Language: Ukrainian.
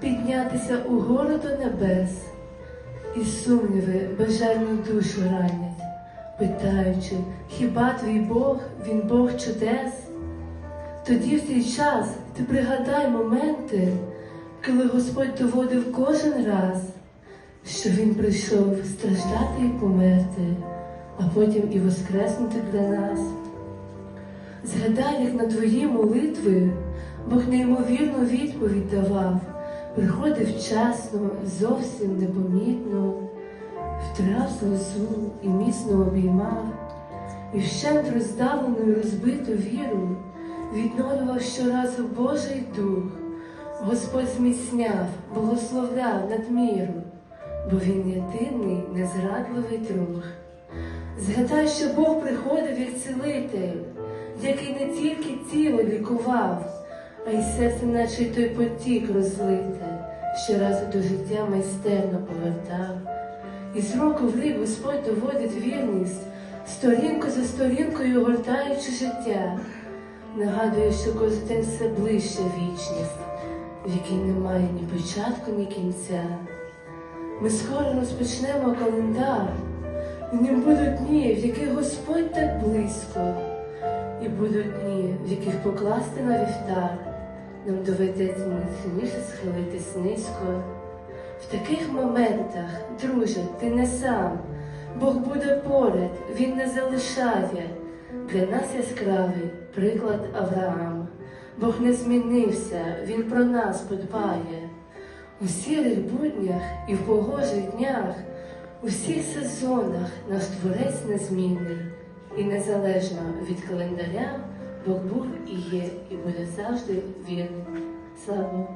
піднятися угору до небес, і сумніви бажальну душу ранять, питаючи, хіба твій Бог, він Бог чудес? Тоді в цей час ти пригадай моменти, коли Господь доводив кожен раз, що Він прийшов страждати і померти, а потім і воскреснути для нас. Згадай, як на твої молитви Бог неймовірну відповідь давав, приходив вчасно, зовсім непомітно, втирав сльозу і міцно обіймав, і вщент роздавлену і розбиту віру відновлював щоразу Божий дух. Господь зміцняв, благословляв надміру, бо він єдиний незрадливий друг. Згадай, що Бог приходив як цілитель, який не тільки тіло лікував, а й серце, наче й той потік розлите, щоразу до життя майстерно повертав. І з року в рік Господь доводить вірність, сторінку за сторінкою гортаючи життя, нагадує, що кожен день все ближче вічність, в якій немає ні початку, ні кінця. Ми скоро розпочнемо календар, і ним будуть дні, в яких Господь так близько, будуть дні, в яких покласти на вівтар, нам доведеться найсильніше схилитись низько. В таких моментах, друже, ти не сам, Бог буде поряд, Він не залишає. Для нас яскравий приклад Авраам. Бог не змінився, Він про нас подбає. У сірих буднях і в погожих днях, у всіх сезонах наш творець незмінний, і незалежно від календаря, Бог був і є, і буде завжди вірним. Слава!